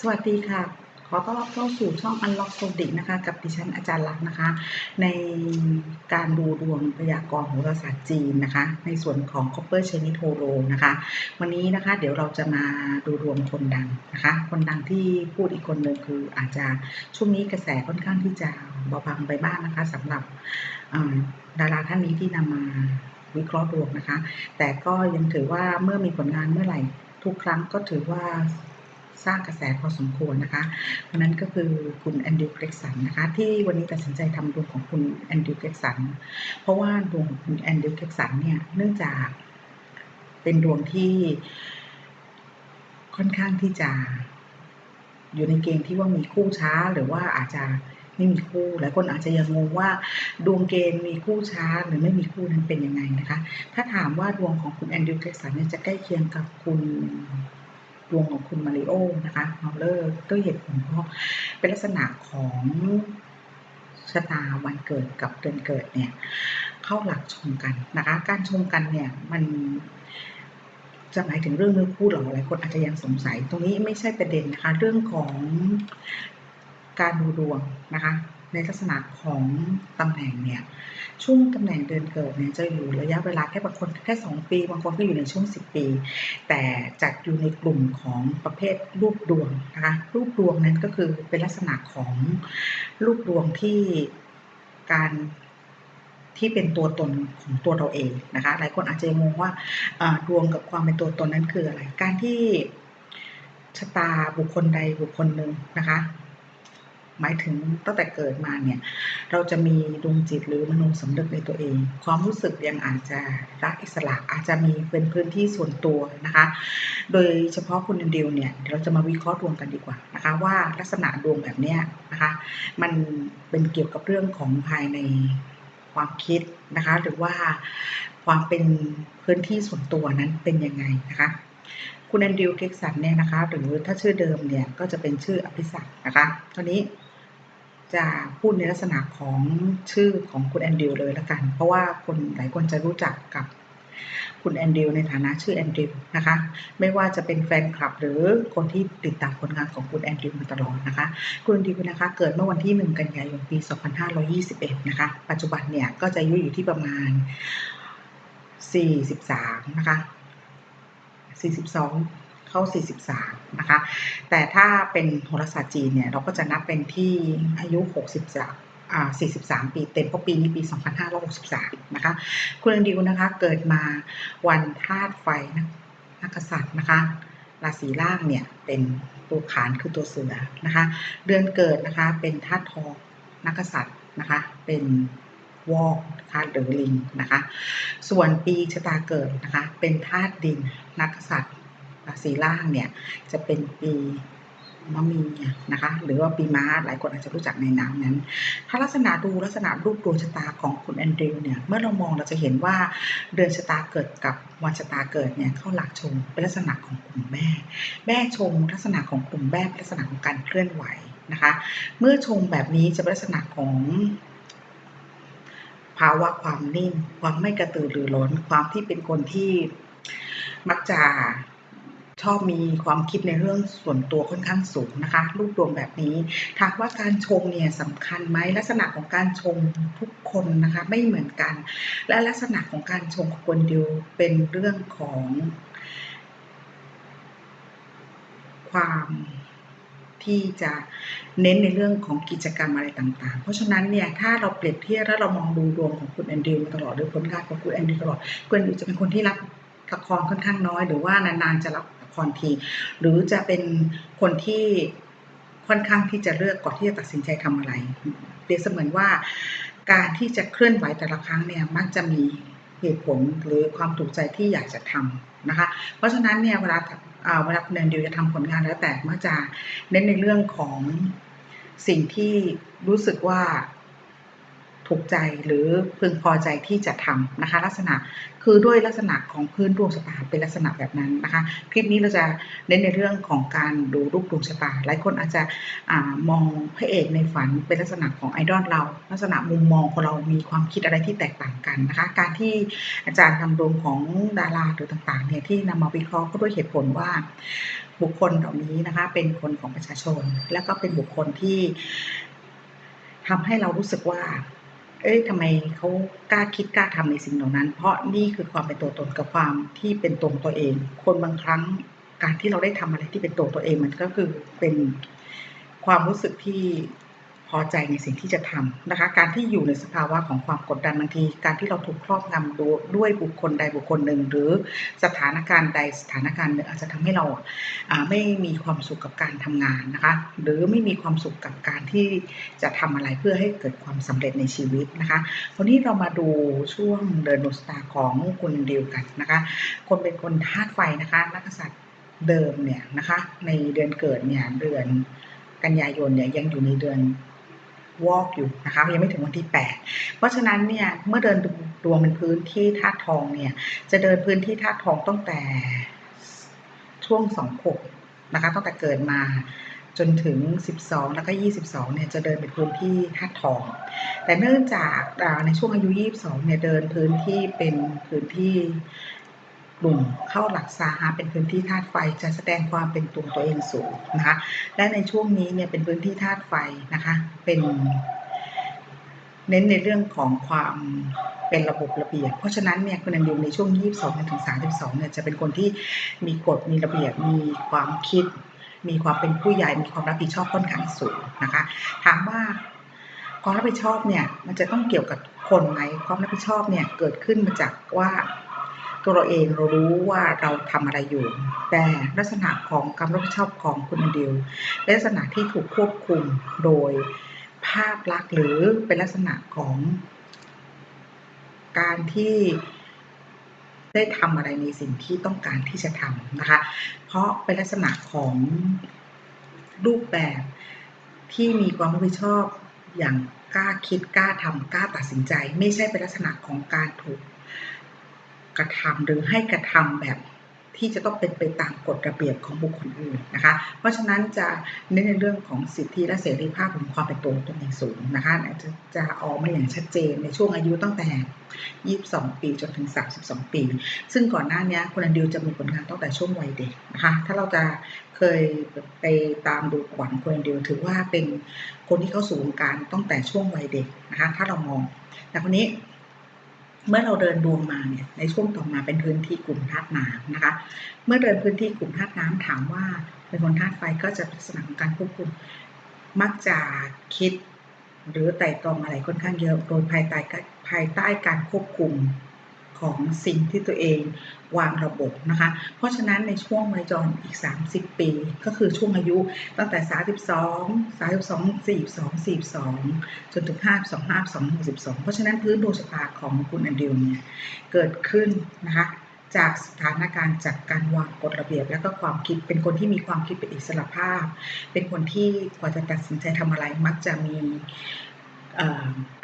สวัสดีค่ะ ขอต้อนรับเข้าสู่ช่อง Unlock s o d i c นะคะ กับดิฉันอาจารย์ลักษณ์นะคะ ในการดูดวงพยากรณ์โหราศาสตร์จีนนะคะ ในส่วนของ Copper Chinese Tarot นะคะ วันนี้นะคะ เดี๋ยวเราจะมาดูดวงคนดังนะคะ คนดังที่พูดอีกคนหนึ่งคืออาจจะช่วงนี้กระแสค่อนข้างที่จะเบาบางไปบ้างนะคะสำหรับดาราท่านนี้ที่นำมาวิเคราะห์ดวงนะคะ แต่ก็ยังถือว่าเมื่อมีผลงานเมื่อไหร่ทุกครั้งก็ถือว่า สร้างกระแสพอสมควรนะคะเพราะนั้นก็คือคุณแอนดิวเกรกสันนะคะที่วันนี้ตัดสินใจทำดวงของคุณแอนดิวเกรกสันเพราะว่าดวงของคุณแอนดิวเกรกสันเนี่ยเนื่องจากเป็นดวงที่ค่อนข้างที่จะอยู่ในเกณฑ์ที่ว่ามีคู่ช้าหรือว่าอาจจะไม่มีคู่หลายคนอาจจะยังงงว่าดวงเกณฑ์มีคู่ช้าหรือไม่มีคู่นั้นเป็นยังไงนะคะ ถ้าถามว่าดวงของคุณแอนดรูว์เท็กสันเนี่ยจะใกล้เคียงกับคุณ วงของคุณมาริโอนะคะเมาเลอร์ด้วยเหตุผลเพราะเป็นลักษณะของชะตาวันเกิดกับเดือนเกิดเนี่ยเข้าหลักชมกันนะคะ การชมกันเนี่ยมันจะหมายถึงเรื่องเนื้อคู่หรอหลายคนอาจจะยังสงสัย ตรงนี้ไม่ใช่ประเด็นนะคะ เรื่องของการดูดวงนะคะ ในลักษณะของตำแหน่งเนี่ยช่วงตำแหน่งเดือนเกิดเนี่ยจะอยู่ระยะเวลาแค่บางคนแค่ 2 ปีบางคนก็อยู่ในช่วง 10 ปี แต่จัดอยู่ในกลุ่มของประเภทรูปดวงนะคะรูปดวงนั้นก็คือเป็นลักษณะของรูปดวงที่การที่เป็นตัวตนของตัวเราเองนะคะหลายคนอาจจะงงว่าดวงกับความเป็นตัวตนนั้นคืออะไร การที่ชะตาบุคคลใดบุคคลหนึ่งนะคะ หมายถึงตั้งแต่เกิดมาเนี่ย เราจะมีดวงจิตหรือมโนสำนึกในตัวเอง ความรู้สึกยังอาจจะรักอิสระอาจจะมีเป็นพื้นที่ส่วนตัวนะคะ โดยเฉพาะคุณเดียวเนี่ยเดี๋ยเราจะมาวิเคราะห์ดวงกันดีกว่านะคะว่าลักษณะดวงแบบเนี้ยนะคะมันเป็นเกี่ยวกับเรื่องของภายในความคิดนะคะ หรือว่าความเป็นพื้นที่ส่วนตัวนั้นเป็นยังไงนะคะคุณแอนดิวเก็กสันเนี่ยนะคะ หรือถ้าชื่อเดิมเนี่ยก็จะเป็นชื่ออภิศักนะคะตอนนี้ จะพูดในลักษณะของชื่อของคุณแอนดิวเลยละกัน เพราะว่าคนหลายคนจะรู้จักกับคุณแอนดิวในฐานะชื่อแอนดิวนะคะ ไม่ว่าจะเป็นแฟนคลับหรือคนที่ติดตามผลงานของคุณแอนดิวมาตลอดนะคะ คุณแอนดิวนะคะ เกิดเมื่อวันที่ 1 กันยายนปี 2521 นะคะ ปัจจุบันเนี่ยก็จะอายุอยู่ที่ประมาณ 43 นะคะ 42 เข้า 43 นะคะ แต่ถ้าเป็นโหราศาสตร์จีนเนี่ย เราก็จะนับเป็นที่อายุ 63อ่า43 ปีเต็มเพราะปีนี้ปี 2563 นะคะ คุณดิวนะคะ เกิดมาวันธาตุไฟนะนักษัตริย์นะคะ ราศีล่างเนี่ยเป็นตัวขานคือตัวเสือนะคะ เดือนเกิดนะคะเป็นธาตุทองนักษัตริย์นะคะ เป็นวอกนะคะหรือลิงนะคะ ส่วนปีชะตาเกิดนะคะ เป็นธาตุดินนักษัตริย์ ราศีล่างเนี่ยจะเป็นปีมะมีนะคะ หรือว่าปีม้าหลายคนอาจจะรู้จักในนามนั้น ถ้าลักษณะดูลักษณะรูปดวงชะตาของคุณแอนดริวเนี่ยเมื่อเรามองเราจะเห็นว่าเดือนชะตาเกิดกับวันชะตาเกิดเนี่ยเข้าหลักชงเป็นลักษณะของกลุ่มแม่แม่ชงลักษณะของกลุ่มแม่เป็นลักษณะของการเคลื่อนไหวนะคะ เมื่อชงแบบนี้จะเป็นลักษณะของภาวะความนิ่ง ความไม่กระตือรือร้น ความที่เป็นคนที่มักจะ ชอบมีความคิดในเรื่องส่วนตัวค่อนข้างสูงนะคะรูปดวงแบบนี้ถามว่าการชมเนี่ยสำคัญไหมลักษณะของการชมทุกคนนะคะไม่เหมือนกัน และลักษณะของการชมของคนเดียวเป็นเรื่องของ ความที่จะเน้นในเรื่องของกิจกรรมอะไรต่างๆ เพราะฉะนั้นเนี่ยถ้าเราเปรียบเทียบแล้วเรามองดูดวงของคุณแอนดิวมาตลอดหรือผลงานของคุณแอนดิวตลอดคุณแอนดิวจะเป็นคนที่รับละครค่อนข้างน้อย หรือว่านานๆจะรับ รที หรือจะเป็นคนที่ค่อนข้างที่จะเลือกก่อนที่จะตัดสินใจทำอะไรเปรียบเสมือนว่าการที่จะเคลื่อนไหวแต่ละครั้งเนี่ยมักจะมีเหตุผลหรือความถูกใจที่อยากจะทำนะคะ เพราะฉะนั้นเนี่ยเวลาเวลาคุณแอนดิวจะทำผลงานแล้วแต่มักจะเน้นในเรื่องของสิ่งที่รู้สึกว่า ถูกใจหรือพึงพอใจที่จะทำนะคะ ลักษณะคือด้วยลักษณะของพื้นดวงชะตาเป็นลักษณะแบบนั้นนะคะ คลิปนี้เราจะเน้นในเรื่องของการดูรูปดวงชะตาหลายคนอาจจะอมองพระเอกในฝันเป็นลักษณะของไอดอลเรา ลักษณะมุมมองของเรามีความคิดอะไรที่แตกต่างกันนะคะ การที่อาจารย์ทำดวงของดาราหรือต่างๆเนี่ยที่นำมาวิเคราะห์ก็ด้วยเหตุผลว่าบุคคลเหล่านี้นะคะเป็นคนของประชาชน และก็เป็นบุคคลที่ทำให้เรารู้สึกว่า เอ้ยทำไมเขากล้าคิดกล้าทำในสิ่งเหล่านั้น เพราะนี่คือความเป็นตัวตนกับความที่เป็นตรงตัวเอง คนบางครั้งการที่เราได้ทำอะไรที่เป็นตัวตัวเองมันก็คือเป็นความรู้สึกที่ พอใจในสิ่งที่จะทำนะคะ การที่อยู่ในสภาวะของความกดดันบางที การที่เราถูกครอบงำด้วยบุคคลใดบุคคลหนึ่ง หรือสถานการณ์ใดสถานการณ์หนึ่งอาจจะทำให้เราไม่มีความสุขกับการทำงานนะคะ หรือไม่มีความสุขกับการที่จะทำอะไรเพื่อให้เกิดความสำเร็จในชีวิตนะคะวันนี้เรามาดูช่วงเดินโนสตาของคุณดิวกันนะคะ คนเป็นคนธาตุไฟนะคะนักษัตริย์เดิมเนี่ยนะคะ ในเดือนเกิดเนี่ยเดือนกันยายนเนี่ยยังอยู่ในเดือน วอกอยู่นะคะยังไม่ถึงวันที่ 8 เพราะฉะนั้นเนี่ยเมื่อเดินดวงเป็นพื้นที่ธาตุทองเนี่ยจะเดินพื้นที่ธาตุทองตั้งแต่ช่วงสองขบนะคะตั้งแต่เกิดมาจนถึง 12 แล้วก็ 22 เนี่ย จะเดินเป็นพื้นที่ธาตุทอง แต่เนื่องจากในช่วงอายุ 22 เนี่ย เดินพื้นที่เป็นพื้นที่ กลุ่มเข้าหลักซาฮาเป็นพื้นที่ธาตุไฟจะแสดงความเป็นตัวตัวเองสูงนะคะ และในช่วงนี้เนี่ยเป็นพื้นที่ธาตุไฟนะคะ เป็นเน้นในเรื่องของความเป็นระบบระเบียบ เพราะฉะนั้นเนี่ยคุณอันดิวในช่วง 22ถึง32เนี่ยจะเป็นคนที่มีกฎมีระเบียบมีความคิด มีความเป็นผู้ใหญ่มีความรับผิดชอบค่อนข้างสูงนะคะถามว่าความรับผิดชอบเนี่ยมันจะต้องเกี่ยวกับคนไหมความรับผิดชอบเนี่ยเกิดขึ้นมาจากว่า ตัวเราเองเรารู้ว่าเราทำอะไรอยู่ แต่ลักษณะของการรับผิดชอบของคุณดิวเป็นลักษณะที่ถูกควบคุมโดยภาพลักษณ์หรือเป็นลักษณะของ การที่ได้ทำอะไรในสิ่งที่ต้องการที่จะทำนะคะ เพราะเป็นลักษณะของรูปแบบที่มีความรับผิดชอบอย่างกล้าคิดกล้าทำกล้าตัดสินใจ ไม่ใช่เป็นลักษณะของการถูก กระทำหรือให้กระทำแบบที่จะต้องเป็นไปตามกฎระเบียบของบุคคลอื่นนะคะ เพราะฉะนั้นจะเน้นในเรื่องของสิทธิและเสรีภาพของความเป็นตัวตนเองสูงนะคะจะจะออกมาอย่างชัดเจนในช่วงอายุตั้งแต่ 22 ปีจนถึง 32 ปี ซึ่งก่อนหน้านี้คุณอันดิวจะมีผลงานตั้งแต่ช่วงวัยเด็กนะคะ ถ้าเราจะเคยไปตามดูขวัญคุณอันดิวถือว่าเป็นคนที่เข้าสู่วงการตั้งแต่ช่วงวัยเด็กนะคะ ถ้าเรามอง แต่คนนี้ เมื่อเราเดินดวงมาเนี่ยในช่วงต่อมาเป็นพื้นที่กลุ่มธาตุน้ำนะคะ เมื่อเดินพื้นที่กลุ่มธาตุน้ำถามว่าเป็นคนธาตุไฟก็จะลักษณะของการควบคุมมักจะคิดหรือไต่ตรองอะไรค่อนข้างเยอะโดยภายใต้ภายใต้การควบคุม ของสิ่งที่ตัวเองวางระบบนะคะ เพราะฉะนั้นในช่วงวัยจรอีก 30 ปี ก็คือช่วงอายุตั้งแต่ 32 32 42 42 จนถึง 52 52 62 เพราะฉะนั้นพื้นดวงชะตาของคุณอันดิวเนี่ยเกิดขึ้นนะคะจากสถานการณ์จากการวางกฎระเบียบ แล้วก็ความคิดเป็นคนที่มีความคิดเป็นอิสระภาพ เป็นคนที่กว่าจะตัดสินใจทำอะไรมักจะมี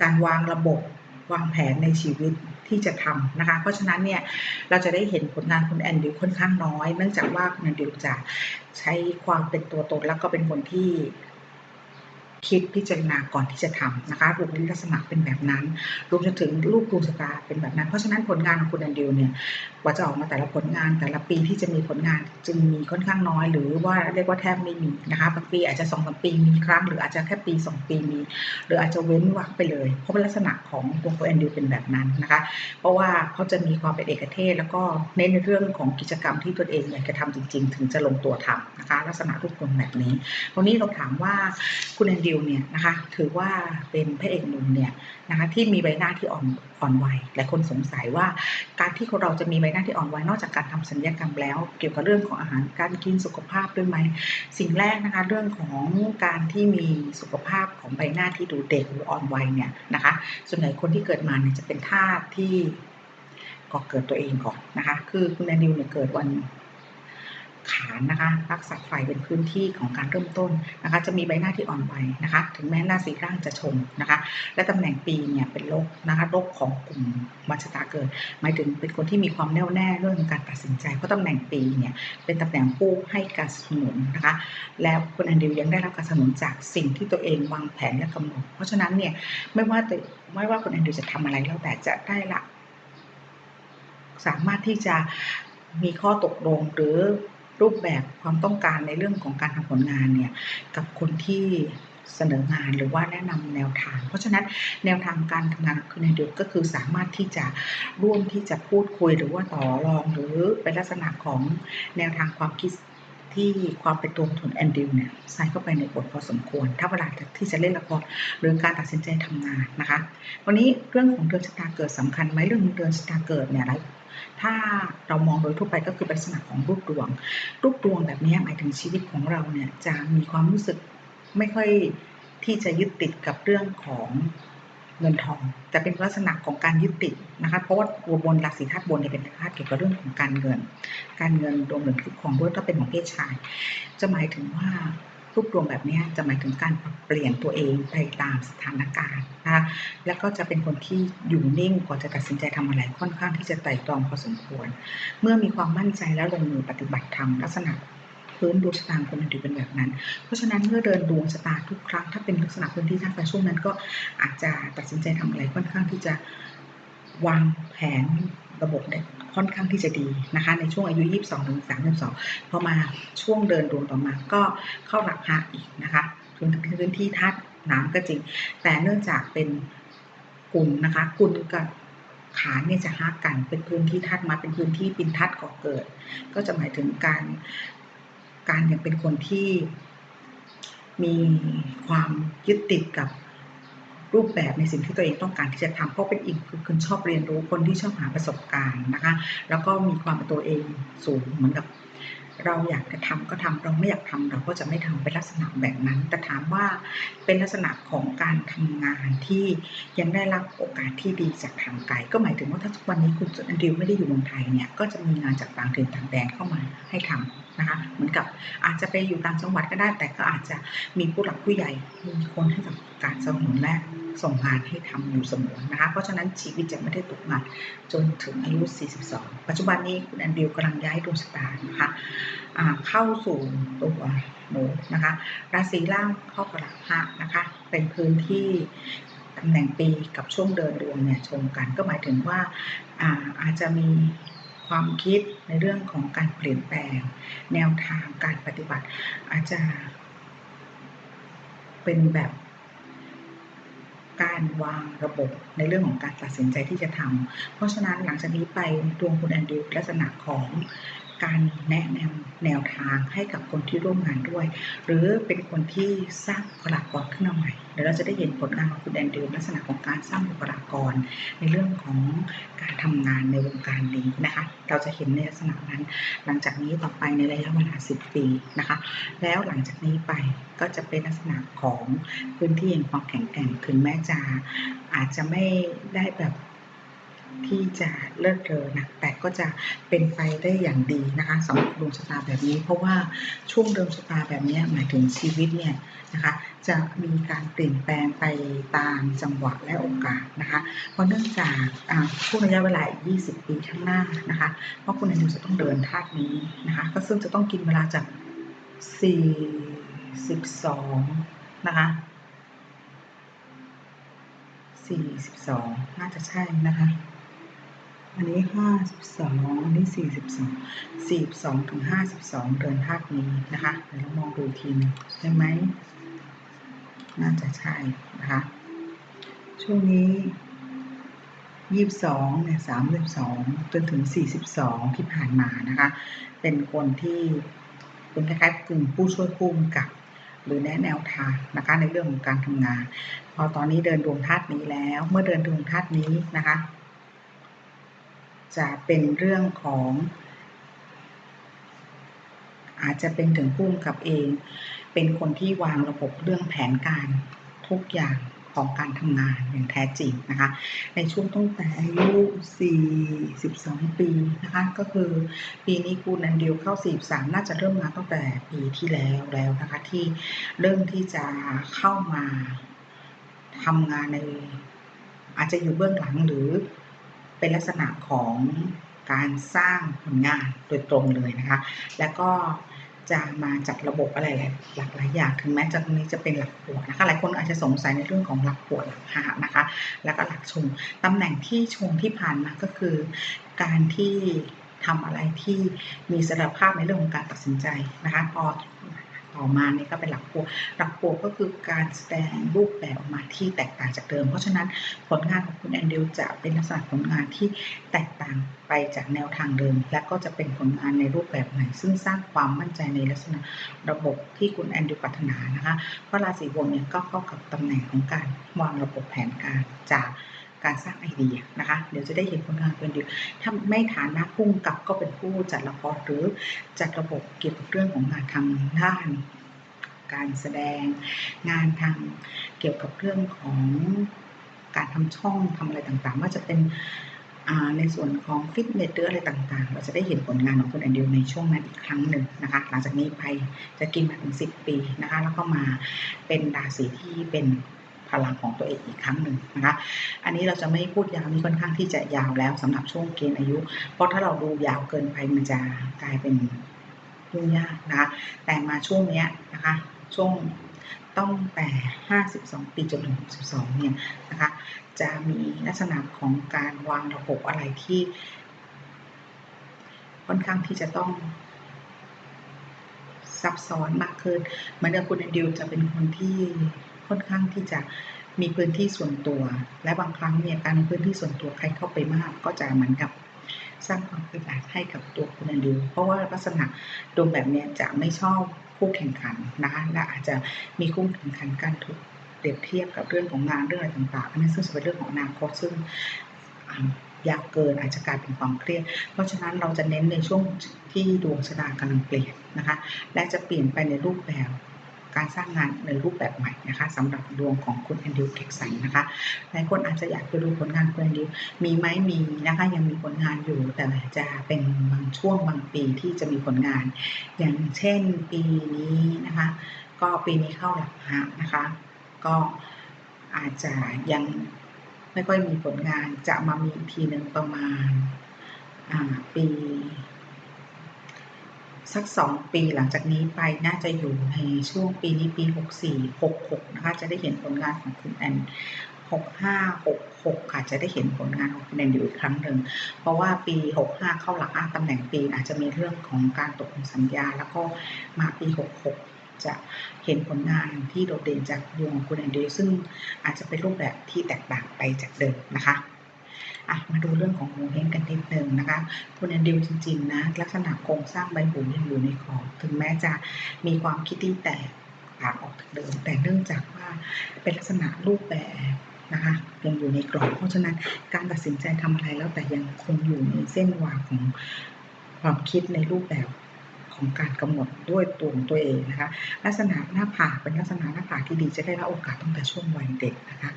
การวางระบบวางแผนในชีวิต ที่จะทำนะคะ เพราะฉะนั้นเนี่ยเราจะได้เห็นผลงานคุณแอนดิวค่อนข้างน้อย เนื่องจากว่าคุณแอนดิวจะใช้ความเป็นตัวตนแล้วก็เป็นคนที่ คิดพิจารณาก่อนที่จะทำนะคะรูปลักษณะเป็นแบบนั้นรวมจนถึงรูปดวงชะตาเป็นแบบนั้น เพราะฉะนั้นผลงานของคุณแอนดิวเนี่ยกว่าจะออกมาแต่ละผลงานแต่ละปีที่จะมีผลงานจึงมีค่อนข้างน้อย หรือว่าเรียกว่าแทบไม่มีนะคะบางปีอาจจะสองสามปีมีครั้ง หรืออาจจะแค่ปีสองปีมี หรืออาจจะเว้นวรรคไปเลย เพราะเป็นลักษณะของดวงคุณแอนดิวเป็นแบบนั้นนะคะ เพราะว่าเขาจะมีความเป็นเอกเทศ แล้วก็เน้นในเรื่องของกิจกรรมที่ตัวเองอยากจะทำจริง ๆ ถึงจะลงตัวทำนะคะ ลักษณะรูปคนแบบนี้ วันนี้เราถามว่าคุณแอนดิวเนี่ยนะคะถือว่าเป็นพระเอกหนุ่มเนี่ยนะคะที่มีใบหน้าที่อ่อนอ่อนวัยหลายคนสงสัยว่าการที่เราจะมีใบหน้าที่อ่อนวัยนอกจากการทำสัญญกรรมแล้ว เกี่ยวกับเรื่องของอาหารการกินสุขภาพด้วยไหมสิ่งแรกนะคะเรื่องของการที่มีสุขภาพของใบหน้าที่ดูเด็กหรืออ่อนวัยเนี่ยนะคะส่วนใหญ่คนที่เกิดมาเนี่ยจะเป็นธาตุที่ก่อเกิดตัวเองก่อนนะคะคือคุณแอนดิวเนี่ยเกิดวัน ขานนะคะรักษาไฟเป็นพื้นที่ของการเริ่มต้นนะคะ จะมีใบหน้าที่อ่อนไหวนะคะ ถึงแม้ราศีร่างจะชมนะคะ และตำแหน่งปีเนี่ยเป็นลบนะคะลบของกลุ่มวัชตาเกิด หมายถึงเป็นคนที่มีความแน่วแน่เรื่องการตัดสินใจเพราะตำแหน่งปีเนี่ยเป็นตำแหน่งผู้ให้การสนับสนุนนะคะ แล้วคุณแอนดิวยังได้รับการสนับสนุนจากสิ่งที่ตัวเองวางแผนและกำหนด เพราะฉะนั้นเนี่ยไม่ว่าไม่ว่าคุณแอนดิวจะทำอะไรแล้วแต่จะได้ละสามารถที่จะมีข้อตกลงหรือ รูปแบบความต้องการในเรื่องของการทำผลงานเนี่ยกับคนที่เสนองานหรือว่าแนะนำแนวทาง เพราะฉะนั้นแนวทางการทำงานคุณในเดือก็คือสามารถที่จะร่วมที่จะพูดคุยหรือว่าต่อรองหรือเป็นลักษณะของแนวทางความคิดที่ความเป็นตัวของแอนดิวเนี่ยใส่เข้าไปในบทพอสมควร ถ้าเวลาที่จะเล่นละครหรือการตัดสินใจทำงานนะคะ วันนี้เรื่องของเดือนชะตาเกิดสำคัญไหมเรื่องเดือนชะตาเกิดเนี่ย ถ้าเรามองโดยทั่วไปก็คือลักษณะของรูปดวง รูปดวงแบบนี้หมายถึงชีวิตของเราเนี่ยจะมีความรู้สึกไม่ค่อยที่จะยึดติดกับเรื่องของเงินทองแต่เป็นลักษณะของการยึดติดนะคะเพราะว่าตัวบนราศีธาตุบนเนี่ยเป็นธาตุเกี่ยวกับเรื่องของการเงิน การเงินรวมถึงคือของด้วยถ้าเป็นของเพศชาย จะหมายถึงว่า รูปรวมแบบนี้จะหมายถึงการปรับเปลี่ยนตัวเองไปตามสถานการณ์นะคะแล้วก็จะเป็นคนที่อยู่นิ่งกว่าจะตัดสินใจทำอะไรค่อนข้างที่จะไต่ตรองพอสมควร เมื่อมีความมั่นใจแล้วลงมือปฏิบัติธรรมลักษณะพื้นดวงชะตาคนอื่นเป็นแบบนั้น เพราะฉะนั้นเมื่อเดินดวงชะตาทุกครั้ง ถ้าเป็นลักษณะพื้นที่ทางไปช่วงนั้นก็อาจจะตัดสินใจทำอะไรค่อนข้างที่จะวางแผนระบบเนี่ย ค่อนข้างที่จะดีนะคะ ในช่วงอายุ 22ถึง32พอมาช่วงเดินดวงต่อมาก็เข้าหลักหาอีกนะคะพื้นพื้นที่ธาตุน้ำก็จริง แต่เนื่องจากเป็นกุลนะคะ กุลกับขาเนี่ยจะฮักกัน เป็นพื้นที่ธาตุมาเป็นพื้นที่ปินธาตุก่อเกิด ก็จะหมายถึงการการยังเป็นคนที่มีความยึดติดกับ รูปแบบในสิ่งที่ตัวเองต้องการที่จะทำเพราะเป็นอีกคือคนชอบเรียนรู้คนที่ชอบหาประสบการณ์นะคะ แล้วก็มีความเป็นตัวเองสูงเหมือนกับเราอยากจะทำก็ทำเราไม่อยากทำเราก็จะไม่ทำเป็นลักษณะแบบนั้น แต่ถามว่าเป็นลักษณะของการทำงานที่ยังได้รับโอกาสที่ดีจากทางไกลก็หมายถึงว่าถ้าทุกวันนี้คุณอันดิวไม่ได้อยู่เมืองไทยเนี่ยก็จะมีงานจากต่างถิ่นต่างแดนเข้ามาให้ทำนะคะเหมือนกับอาจจะไปอยู่ต่างจังหวัดก็ได้ แต่ก็อาจจะมีผู้หลักผู้ใหญ่มีคนให้กับการสนับสนุนและ ส่งงานให้ทำอยู่เสมอนะคะ เพราะฉะนั้นชีวิตจะไม่ได้ตกงานจนถึงอายุ 42 ปัจจุบันนี้คุณแอนดิวกำลังย้ายดวงชะตานะคะเข้าสู่ตัวหนูนะคะ ราศีล่างข้ากับราพะนะคะ เป็นพื้นที่ตำแหน่งปีกับช่วงเดินดวงเนี่ยชมกันก็หมายถึงว่าอาอาจจะมีความคิดในเรื่องของการเปลี่ยนแปลง แนวทางการปฏิบัติ อาจจะเป็นแบบ การวางระบบในเรื่องของการตัดสินใจที่จะทำเพราะฉะนั้นหลังจากนี้ไปดวงคุณแอนดิวลักษณะของ การแนะแนวแนวทางให้กับคนที่ร่วมงานด้วย หรือเป็นคนที่สร้างบุคลากรขึ้นมาใหม่เดี๋ยวเราจะได้เห็นผลงานของคุณแอนดิวลักษณะของการสร้างบุคลากร ในเรื่องของการทำงานในวงการนี้นะคะ เราจะเห็นในลักษณะนั้น หลังจากนี้ต่อไปในระยะเวลา 10 ปีนะคะ แล้วหลังจากนี้ไปก็จะเป็นลักษณะของพื้นที่แห่งความแข็งแกร่งถึงแม้จะอาจจะไม่ได้แบบ ที่จะเลิศเลอนะแต่ก็จะเป็นไปได้อย่างดีนะคะสำหรับดวงชะตาแบบนี้ เพราะว่าช่วงดวงชะตาแบบนี้หมายถึงชีวิตเนี่ยนะคะจะมีการเปลี่ยนแปลงไปตามจังหวะและโอกาสนะคะ เพราะเนื่องจากช่วงระยะเวลา 20 ปีข้างหน้านะคะเพราะคุณอนุจะต้องเดินธาตุนี้นะคะก็ซึ่งจะต้องกินเวลาจาก 42 นะคะ42 น่าจะใช่นะคะ อันนี้ห้าสิบสองอันนี้สี่สิบสองสี่สองถึงห้าสิบสองเดินธาตุนี้นะคะเดี๋ยวเรามองดูทีนึงใช่ไหมน่าจะใช่นะคะช่วงนี้ยี่สองเนี่ยสามสิบสองจนถึงสี่สิบสองที่ผ่านมานะคะ เป็นคนที่เป็นคล้ายๆกึ่งผู้ช่วยผู้กำกับ หรือแนะแนวทางนะคะในเรื่องของการทำงาน พอตอนนี้เดินดวงธาตุนี้แล้ว เมื่อเดินดวงธาตุนี้นะคะ จะเป็นเรื่องของ อาจจะเป็นถึงพุ่มกับเอง เป็นคนที่วางระบบเรื่องแผนการทุกอย่างของการทำงานอย่างแท้จริงนะคะ ในช่วงตั้งแต่อายุ 42 ปีนะคะ ก็คือปีนี้คุณนันเดียวเข้า 43 น่าจะเริ่มมาตั้งแต่ปีที่แล้วแล้วนะคะที่เริ่มที่จะเข้ามาทำงานในอาจจะอยู่เบื้องหลังหรือ เป็นลักษณะของการสร้างผลงานโดยตรงเลยนะคะ แล้วก็จะมาจัดระบบอะไรหลากหลายอย่าง ถึงแม้จะตรงนี้จะเป็นหลักปวดนะคะ หลายคนอาจจะสงสัยในเรื่องของหลักปวดหลักหานะคะ แล้วก็หลักชงตำแหน่งที่ชงที่ผ่านมาก็คือ การที่ทำอะไรที่มีสารภาพในเรื่องของการตัดสินใจนะคะพอ ต่อมานี่ก็เป็นหลักปัวหลักปัวก็คือการแสดงรูปแบบออกมาที่แตกต่างจากเดิม เพราะฉะนั้นผลงานของคุณแอนดิวจะเป็นลักษณะผลงานที่แตกต่างไปจากแนวทางเดิม และก็จะเป็นผลงานในรูปแบบใหม่ซึ่งสร้างความมั่นใจในลักษณะระบบที่คุณแอนดิวปรารถนานะคะเพราะราศีบนเนี่ยก็เข้ากับตำแหน่งของการวางระบบแผนการจาก การสร้างไอเดียนะคะ เดี๋ยวจะได้เห็นผลงานเป็นดีถ้าไม่ฐานะพุ่งกับก็เป็นผู้จัดละครหรือจัดระบบเกี่ยวกับเรื่องของงานทางด้าน การแสดง งานทางเกี่ยวกับเรื่องของการทำช่องทำอะไรต่างๆ ว่าจะเป็นในส่วนของฟิตเนสหรืออะไรต่างๆ เราจะได้เห็นผลงานของคุณแอนดิวในช่วงนั้นอีกครั้งหนึ่งนะคะ หลังจากนี้ไปจะกินมาถึง 10 ปีนะคะ แล้วก็มาเป็นราศีที่เป็น พลังของตัวเองอีกครั้งหนึ่งนะคะ อันนี้เราจะไม่พูดยาวนี่ค่อนข้างที่จะยาวแล้วสำหรับช่วงเกณฑ์อายุ เพราะถ้าเราดูยาวเกินไปมันจะกลายเป็นยุ่งยากนะคะ แต่มาช่วงนี้นะคะ ช่วงต้องแต่ 52 ปีจนถึง62เนี่ยนะคะ จะมีลักษณะของการวางระบบอะไรที่ ค่อนข้างที่จะต้องซับซ้อนมากขึ้นเหมือนเดิมคุณดิวจะเป็นคนที่ ค่อนข้างที่จะมีพื้นที่ส่วนตัว และบางครั้งเนี่ยการมีพื้นที่ส่วนตัวใครเข้าไปมาก ก็จะเหมือนกับสร้างความอึดอัดให้กับตัวคุณดิวเพราะว่าลักษณะดวงแบบนี้จะไม่ชอบคู่แข่งขันนะคะและอาจจะมีคู่แข่งขันการถูกเปรียบเทียบกับเรื่องของงานเรื่องอะไรต่างๆนั่นซึ่งจะเป็นเรื่องของอนาคตซึ่งยาวเกินอาจจะกลายเป็นความเครียด เพราะฉะนั้นเราจะเน้นในช่วงที่ดวงชะตากำลังเปลี่ยนนะคะ และจะเปลี่ยนไปในรูปแบบ การสร้างงานในรูปแบบใหม่นะคะสำหรับดวงของคุณแอนดิวเก็กสันนะคะหลายคนอาจจะอยากไปดูผลงานคุณแอนดิวมีไหมมีนะคะยังมีผลงานอยู่แต่จะเป็นบางช่วงบางปีที่จะมีผลงาน อย่างเช่นปีนี้นะคะก็ปีนี้เข้าหลักฮะนะคะ ก็อาจจะยังไม่ค่อยมีผลงานจะมามีทีหนึ่งประมาณปี สักสองปีหลังจากนี้ไปน่าจะอยู่ในช่วงปีนี้ปีหกสี่หกหกนะคะ จะได้เห็นผลงานของคุณแอนหกห้าหกหกค่ะ จะได้เห็นผลงานของคุณแอนอยู่อีกครั้งหนึ่ง เพราะว่าปีหกห้าเข้าหลักอาตำแหน่งปีอาจจะมีเรื่องของการตกลงสัญญา แล้วก็มาปีหกหกจะเห็นผลงานที่โดดเด่นจากดวงคุณแอนดีซึ่งอาจจะเป็นรูปแบบที่แตกต่างไปจากเดิมนะคะ อะมาดูเรื่องของโงเห้งกันนิดนึงนะคะคุณแอนดิวจริงๆนะลักษณะโครงสร้างใบหูยังอยู่ในขอบถึงแม้จะมีความคิดที่แตกต่างออกจากเดิม แต่เนื่องจากว่าเป็นลักษณะรูปแบบนะคะยังอยู่ในกรอบเพราะฉะนั้นการตัดสินใจทำอะไรแล้วแต่ยังคงอยู่ในเส้นวาของความคิดในรูปแบบ ของการกำหนดด้วยตัวของตัวเองนะคะ ลักษณะหน้าผากเป็นลักษณะหน้าผากที่ดีจะได้รับโอกาสตั้งแต่ช่วงวัยเด็กนะคะ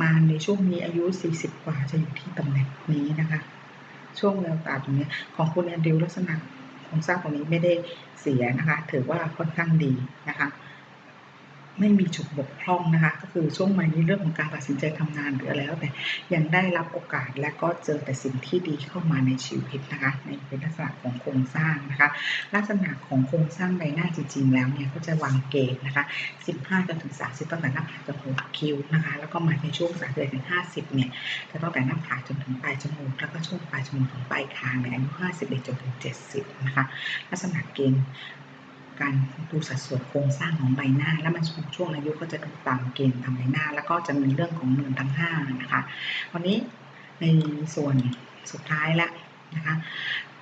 มาในช่วงนี้อายุ 40 กว่าจะอยู่ที่ตำแหน่งนี้นะคะ ช่วงแววตาตรงนี้ของคุณแอนดิวลักษณะโครงสร้างตรงนี้ไม่ได้เสียนะคะ ถือว่าค่อนข้างดีนะคะ ไม่มีจุดบกพร่องนะคะก็คือช่วงวัยนี้เรื่องของการตัดสินใจทำงานหรืออะไรแล้วแต่ยังได้รับโอกาสและก็เจอแต่สิ่งที่ดีเข้ามาในชีวิตนะคะในเป็นลักษณะของโครงสร้างนะคะ ลักษณะของโครงสร้างใบหน้าจริงๆ แล้วเนี่ยก็จะวางเกณฑ์นะคะ 15จนถึง 30ตั้งแต่หน้าผากจนถึงคิ้วนะคะ แล้วก็มาในช่วง30ถึง50 เนี่ยจะตั้งแต่หน้าผากจนถึงปลายจมูกแล้วก็ช่วงปลายจมูกถึงปลายคางในอายุ51จนถึง70 นะคะ ลักษณะเกณฑ์ การดูสัดส่วนโครงสร้างของใบหน้า แล้วมันช่วงอายุก็จะดูตามเกณฑ์ตามใบหน้า แล้วก็จะมีเรื่องของเนินทั้งห้านะคะวันนี้ในส่วนสุดท้ายแล้วนะคะ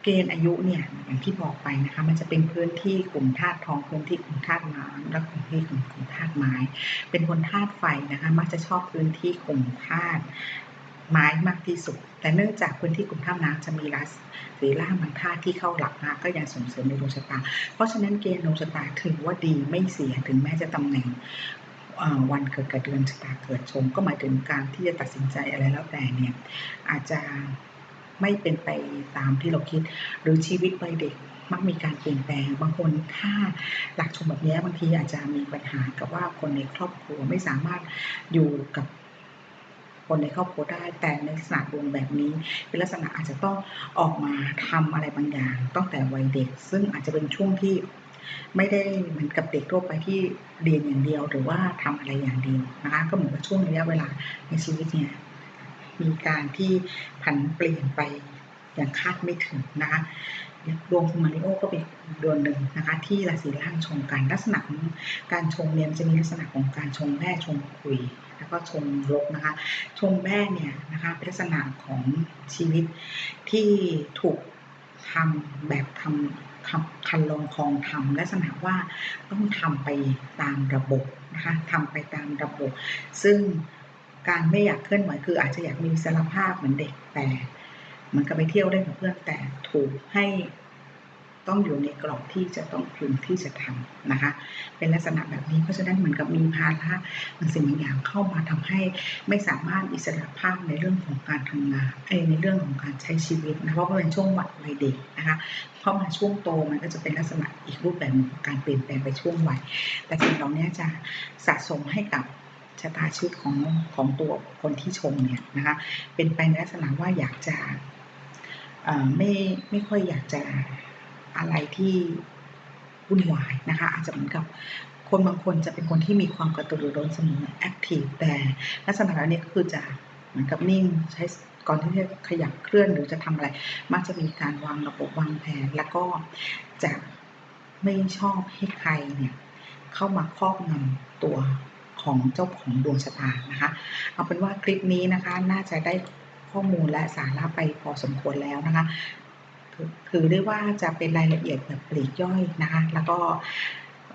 เกณฑ์อายุเนี่ยอย่างที่บอกไปนะคะมันจะเป็นพื้นที่กลุ่มธาตุทองพื้นที่กลุ่มธาตุน้ำและพื้นที่กลุ่มธาตุไม้ เป็นคนธาตุไฟนะคะมักจะชอบพื้นที่กลุ่มธาตุ ไม้มากที่สุด แต่เนื่องจากพื้นที่กลุ่มธาน้ำจะมีรัสสีล่างบางธาตุที่เข้าหลักนะก็ยังส่งเสริมในดวงชะตา เพราะฉะนั้นเกณฑ์ดวงชะตาถือว่าดีไม่เสียถึงแม้จะตำแหน่งวันเกิดกับเดือนชะตาเกิดชงก็หมายถึงการที่จะตัดสินใจอะไรแล้วแต่เนี่ยอาจจะไม่เป็นไปตามที่เราคิด หรือชีวิตวัยเด็กมักมีการเปลี่ยนแปลงบางคนถ้าหลักชมแบบนี้บางทีอาจจะมีปัญหากับว่าคนในครอบครัวไม่สามารถอยู่กับ คนในครอบครัวได้แต่ในลักษณะวงแบบนี้ เป็นลักษณะอาจจะต้องออกมาทำอะไรบางอย่างตั้งแต่วัยเด็ก ซึ่งอาจจะเป็นช่วงที่ไม่ได้เหมือนกับเด็กทั่วไปที่เรียนอย่างเดียว หรือว่าทำอะไรอย่างเดียวนะคะก็เหมือนกับช่วงระยะเวลาในชีวิตเนี่ยมีการที่ผันเปลี่ยนไปอย่างคาดไม่ถึงนะคะดวงคุณมาริโอก็เป็นดวงหนึ่งนะคะที่ราศีล่างชงกันลักษณะของการชงเนี่ยจะมีลักษณะของการชงแม่ชงคุย แล้วก็ชงลบนะคะ ชงแม่เนี่ยนะคะเป็นลักษณะของชีวิตที่ถูกทำแบบทำทำคันลองคองทำลักษณะว่าต้องทำไปตามระบบนะคะทำไปตามระบบ ซึ่งการไม่อยากเคลื่อนไหวคืออาจจะอยากมีอิสรภาพเหมือนเด็กแต่มือนกับไปเที่ยวได้กับเพื่อนแต่ถูกให้ ต้องอยู่ในกรอบที่จะต้องพึงที่จะทำนะคะ เป็นลักษณะแบบนี้เพราะฉะนั้นเหมือนกับมีภาระบางสิ่งบางอย่างเข้ามาทำให้ไม่สามารถอิสระภาพในเรื่องของการทำงานในเรื่องของการใช้ชีวิตนะเพราะว่าเป็นช่วงวัยเด็กนะคะพอมาช่วงโตมันก็จะเป็นลักษณะอีกรูปแบบของการเปลี่ยนแปลงไปช่วงวัยแต่สิ่งเหล่านี้จะสะสมให้กับชะตาชีวิตของของตัวคนที่ชมเนี่ยนะคะเป็นไปในลักษณะว่าอยากจะไม่ไม่ค่อยอยากจะ อะไรที่วุ่นวายนะคะ อาจจะเหมือนกับคนบางคนจะเป็นคนที่มีความกระตือรือร้นเสมอแอคทีฟแต่ลักษณะนี้ก็คือจะเหมือนกับนิ่งใช้ก่อนที่จะขยับเคลื่อนหรือจะทำอะไร มักจะมีการวางระบบวางแผน แล้วก็จะไม่ชอบให้ใครเนี่ยเข้ามาครอบงำตัวของเจ้าของดวงชะตานะคะ เอาเป็นว่าคลิปนี้นะคะน่าจะได้ข้อมูลและสาระไปพอสมควรแล้วนะคะ ถือได้ว่าจะเป็นรายละเอียดแบบปลีกย่อยนะคะ แล้วก็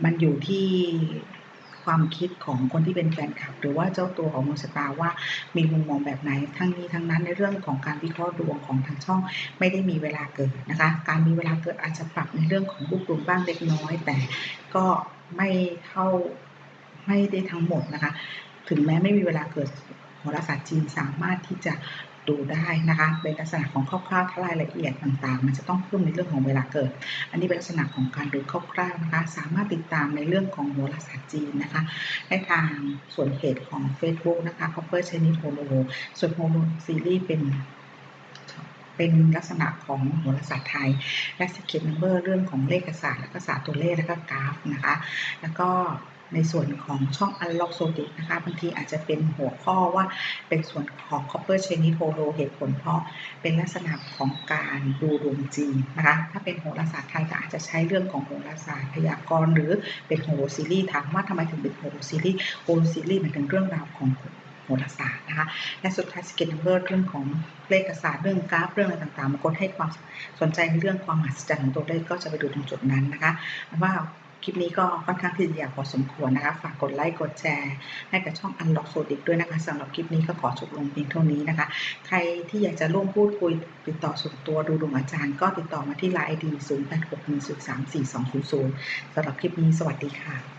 มันอยู่ที่ความคิดของคนที่เป็นแฟนคลับ หรือว่าเจ้าตัวของดวงชะตาว่ามีมุมมองแบบไหนทั้งนี้ทั้งนั้นในเรื่องของการวิเคราะห์ดวงของทางช่องไม่ได้มีเวลาเกิดนะคะ การมีเวลาเกิดอาจจะปรับในเรื่องของรูปดวงบ้างเล็กน้อย แต่ก็ไม่เท่าไม่ได้ทั้งหมดนะคะ ถึงแม้ไม่มีเวลาเกิดโหราศาสตร์จีนสามารถที่จะ ดูได้นะคะเป็นลักษณะของคร่าวๆถ้ารายละเอียดต่างๆ มันจะต้องเพิ่มในเรื่องของเวลาเกิด อันนี้เป็นลักษณะของการดูคร่าวๆนะคะ สามารถติดตามในเรื่องของโหราศาสตร์จีนนะคะได้ทางส่วนเพจของ Facebook นะคะ Copper Chinese Holo ส่วนโฮโลซีรีส์เป็นเป็นลักษณะของโหราศาสตร์ไทย และสก็ตนัมเบอร์เรื่องของเลขศาสตร์ และก็ศาสตร์ตัวเลข และก็กราฟนะคะ แล้วก็ ในส่วนของช่อง Unlock s o d i c นะคะบางทีอาจจะเป็นหัวข้อว่าเป็นส่วนของ Copper Chinese Polo เหตุผลเพราะเป็นลักษณะของการดูดวงจีนนะคะถ้าเป็นโหราศาสตร์ไทยก็อาจจะใช้เรื่องของโหราศาสตร์พยากรณ์หรือเป็นโหรซีรีส์ถามว่าทำไมถึงเป็นโหรซีรีส์โหรซีรีส์มายถึงเรื่องราวของโหราศาสตร์นะคะ และสุดท้ายสก็ตนัมเบอร์เรื่องของเลขศาสตร์เรื่องกราฟเรื่องอะไรต่างๆบางคนให้ความสนใจในเรื่องความมหัศจรรย์ของตัวเลขก็จะไปดูตรงจุดนั้นนะคะว่า คลิปนี้ก็ค่อนข้างที่จะยาวพอสมควรนะคะ ฝากกดไลค์กดแชร์ ให้กับช่อง Unlock s o d i c ด้วยนะคะสำหรับคลิปนี้ก็ขอจบลงเพียงเท่านี้นะคะ ใครที่อยากจะร่วมพูดคุยติดต่อส่วนตัวดูดวงอาจารย์ ก็ติดต่อมาที่ไลน์ ID 0861034200สำหรับคลิปนี้สวัสดีค่ะ